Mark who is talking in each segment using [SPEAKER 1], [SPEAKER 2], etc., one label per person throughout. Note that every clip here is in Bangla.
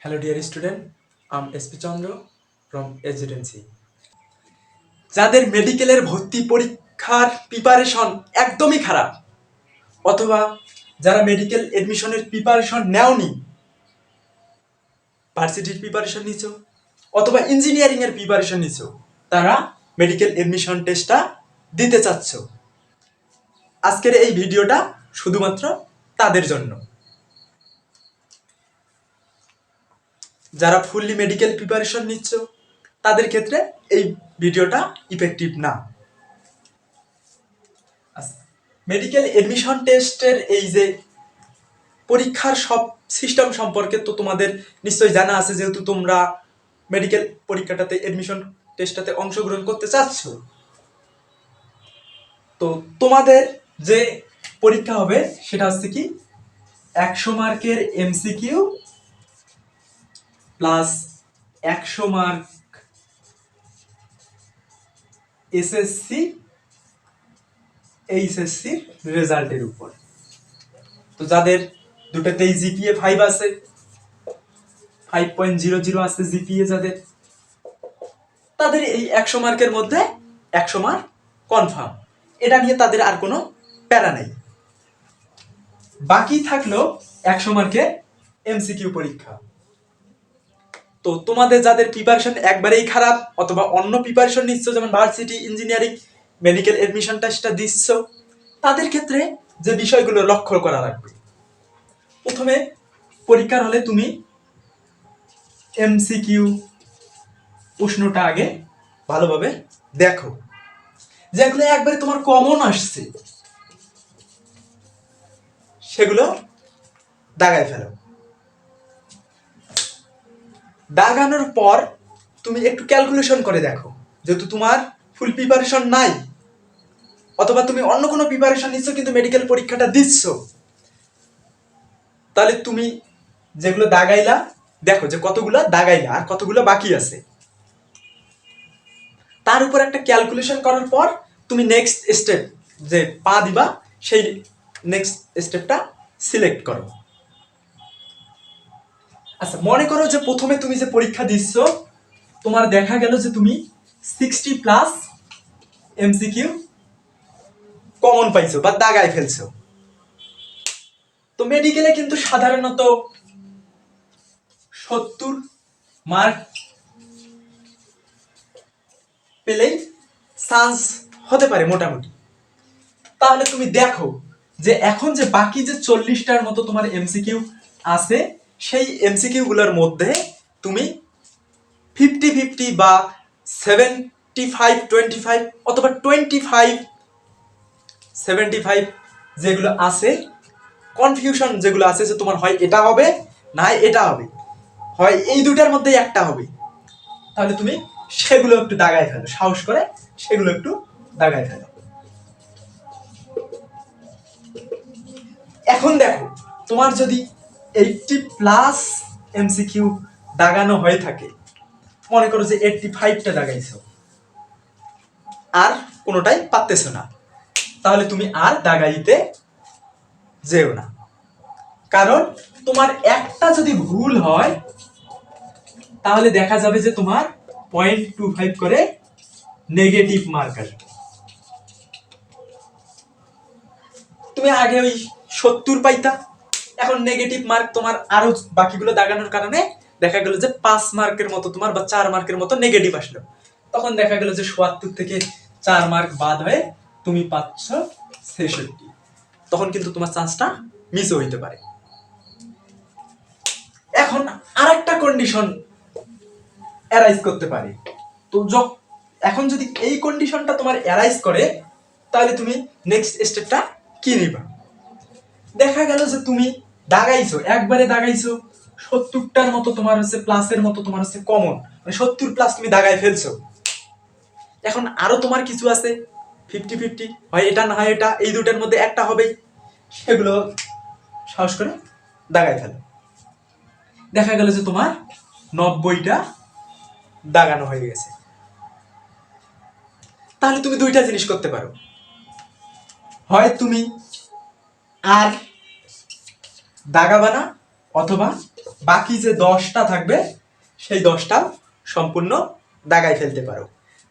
[SPEAKER 1] Hello, dear student. I'm SP Chandra from Residency. যাদের মেডিকেলের ভর্তি পরীক্ষার প্রিপারেশন একদমই খারাপ অথবা যারা মেডিকেল এডমিশনের প্রিপারেশন নেওনি ভার্সিটির প্রিপারেশন নিচ্ছ অথবা ইঞ্জিনিয়ারিং এর প্রিপারেশন নিচ্ছ তারা মেডিকেল এডমিশন টেস্টটা দিতে চাচ্ছ আজকের এই ভিডিওটা শুধুমাত্র তাদের জন্য যারা ফুললি মেডিকেল প্রিপারেশন নিচ্ছ, তাদের ক্ষেত্রে এই ভিডিওটা ইফেক্টিভ না। মেডিকেল এডমিশন টেস্টের এই যে পরীক্ষার সব সিস্টেম সম্পর্কে তো তোমাদের নিশ্চয়ই জানা আছে, যেহেতু তোমরা মেডিকেল পরীক্ষাটাতে এডমিশন টেস্টটাতে অংশগ্রহণ করতে চাচ্ছ। তো তোমাদের যে পরীক্ষা হবে, সেটা হচ্ছে কি, একশো মার্কের এমসিকিউ প্লাস একশো মার্ক এসএসসি এইচএসসির রেজাল্টের উপর। তো যাদের দুটোতেই জিপিএ ফাইভ আছে ফাইভ পয়েন্ট জিরো জিরো আছে জিপিএ যাদের, তাদের এই একশো মার্কের মধ্যে একশো মার্ক কনফার্ম এটা নিয়ে তাদের আর কোনো প্যারা নেই। বাকি থাকল একশো মার্কের এমসিকিউ পরীক্ষা। তো তোমাদের যাদের প্রিপারেশন একবারেই খারাপ অথবা অন্য প্রিপারেশন নিচ্ছ, যেমন ভার্সিটি ইঞ্জিনিয়ারিং মেডিকেল এডমিশন টেস্টটা দিচ্ছ, তাদের ক্ষেত্রে যে বিষয়গুলো লক্ষ্য করা লাগবে। প্রথমে পরীক্ষার হলে তুমি এমসিকিউ প্রশ্নটা আগে ভালোভাবে দেখো। যেগুলো একবারে তোমার কমন আসছে, সেগুলো দাগায় ফেলো। দাগানোর পর তুমি একটু ক্যালকুলেশন করে দেখো, যেহেতু তোমার ফুল প্রিপারেশন নাই, অথবা তুমি অন্য কোনো প্রিপারেশন নিচ্ছ কিন্তু মেডিকেল পরীক্ষাটা দিচ্ছ। তাহলে তুমি যেগুলো দাগাইলা, দেখো যে কতগুলো দাগাইলা আর কতগুলো বাকি আছে। তার উপর একটা ক্যালকুলেশন করার পর তুমি নেক্সট স্টেপ যে পা দিবা, সেই নেক্সট স্টেপটা সিলেক্ট করো। আচ্ছা মনে করো যে প্রথমে তুমি যে পরীক্ষা দিচ্ছ, তোমার দেখা গেল যে তুমি সিক্সটি প্লাস এমসিকিউ কমন পাইছো বা দাগায় ফেলছো। তো মেডিকেলে কিন্তু সাধারণত সত্তর মার্ক পেলেই চান্স হতে পারে মোটামুটি। তাহলে তুমি দেখো যে এখন যে বাকি যে চল্লিশটার মতো তোমার এমসিকিউ আছে সেই এমসিকিউগুলোর মধ্যে তুমি ফিফটি ফিফটি বা সেভেন্টি ফাইভ টোয়েন্টি ফাইভ অথবা টোয়েন্টি ফাইভ সেভেন্টি ফাইভ যেগুলো আছে কনফিউশন যেগুলো আছে যে তোমার হয় এটা হবে না এটা হবে, হয় এই দুটার মধ্যেই একটা হবে, তাহলে তুমি সেগুলো একটু দাগায় ফেলো, সাহস করে সেগুলো একটু দাগায় ফেলো। এখন দেখো, তোমার যদি এইটটি প্লাস এমসিকিউ দাগানো হয়ে থাকে। মনে করো যে এইটটি ফাইভটা দাগাইছো। আর কোনোটাই পারতেছো না। তাহলে তুমি আর দাগাইতে যেও না। কারণ তোমার একটা যদি ভুল হয়, তাহলে দেখা যাবে যে তোমার পয়েন্ট টু ফাইভ করে নেগেটিভ মার্ক আসবে তুমি আগে ওই সত্তর পাইতা। এখন নেগেটিভ মার্ক তোমার আরও বাকিগুলো দাগানোর কারণে দেখা গেল যে পাঁচ মার্কের মতো তোমার বা চার মার্কের মতো নেগেটিভ আসলো। তখন দেখা গেল যে সোয়াত্তর থেকে চার মার্ক বাদ হয়ে তুমি পাচ্ছ ছেষট্টি। তখন কিন্তু তোমার চান্সটা মিসও হইতে পারে। এখন আর একটা কন্ডিশন অ্যারাইজ করতে পারে। তো এখন যদি এই কন্ডিশনটা তোমার অ্যারাইজ করে, তাহলে তুমি নেক্সট স্টেপটা কি নিবা? দেখা গেল যে তুমি দাগাইছো, একবারে দাগাইছো, সত্তরটার মতো তোমার হচ্ছে প্লাসের মতো তোমার হচ্ছে কমন মানে সত্তর প্লাস তুমি দাগায় ফেলছো। এখন আরও তোমার কিছু আছে ফিফটি ফিফটি হয় এটা না হয় এটা, এই দুটার মধ্যে একটা হবেই। সেগুলো সাহস করে দাগায় ফেলো। দেখা গেল যে তোমার নব্বইটা দাগানো হয়ে গেছে। তাহলে তুমি দুইটা জিনিস করতে পারো। হয় তুমি আর দাগাবা না অথবা বাকি যে দশটা থাকবে, সেই দশটা সম্পূর্ণ দাগায় ফেলতে পারো।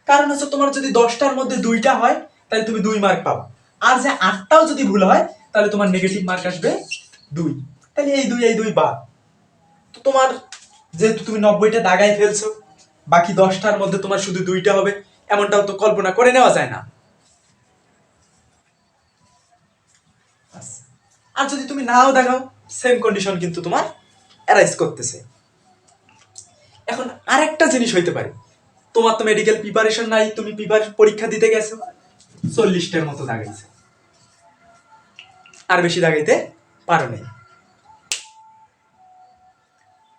[SPEAKER 1] কারণ হচ্ছে তোমার যদি দশটার মধ্যে দুইটা হয়, তাহলে তুমি দুই মার্ক পাবা আর যে আটটাও যদি ভুল হয়, তাহলে তোমার নেগেটিভ মার্ক আসবে দুই। তাহলে এই দুই এই দুই বাদ। তো তোমার যেহেতু তুমি নব্বইটা দাগায় ফেলছো, বাকি দশটার মধ্যে তোমার শুধু দুইটা হবে, এমনটাও তো কল্পনা করে নেওয়া যায় না। ব্যাস। আর যদি তুমি নাও দেখাও সেম কন্ডিশন কিন্তু তোমার অ্যারাইজ করতেছে। এখন আরেকটা জিনিস হইতে পারে। তোমার তো মেডিকেল প্রিপারেশন নাই, তুমি প্রিপার পরীক্ষা দিতে গেছো, চল্লিশটার মতো দাগাইছে। আর বেশি দাগাইতে পারো নাই।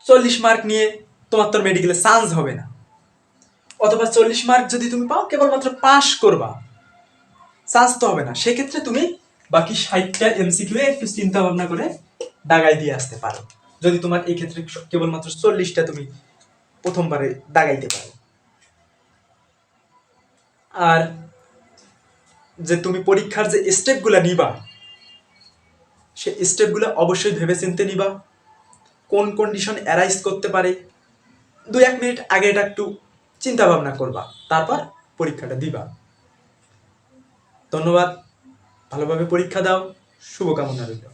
[SPEAKER 1] চল্লিশ মার্ক নিয়ে তোমার তোর মেডিকেলে চান্স হবে না। অথবা চল্লিশ মার্ক যদি তুমি পাও, কেবলমাত্র পাস করবা। চান্স তো হবে না। সেক্ষেত্রে তুমি বাকি ষাটটা এমসিকিউ একটু চিন্তা ভাবনা করে দাগাই দিয়ে আসতে পারো। যদি তোমার এই ক্ষেত্রে কেবলমাত্র চল্লিশটা তুমি প্রথমবারে দাগাইতে পারো। আর যে তুমি পরীক্ষার যে স্টেপগুলো নিবা, সে স্টেপগুলো অবশ্যই ভেবে চিনতে নিবা। কোন কন্ডিশন অ্যারাইজ করতে পারে, দুই এক মিনিট আগে এটা একটু চিন্তা ভাবনা করবা, তারপর পরীক্ষাটা দিবা। ধন্যবাদ, ভালোভাবে পরীক্ষা দাও, শুভকামনা রইল।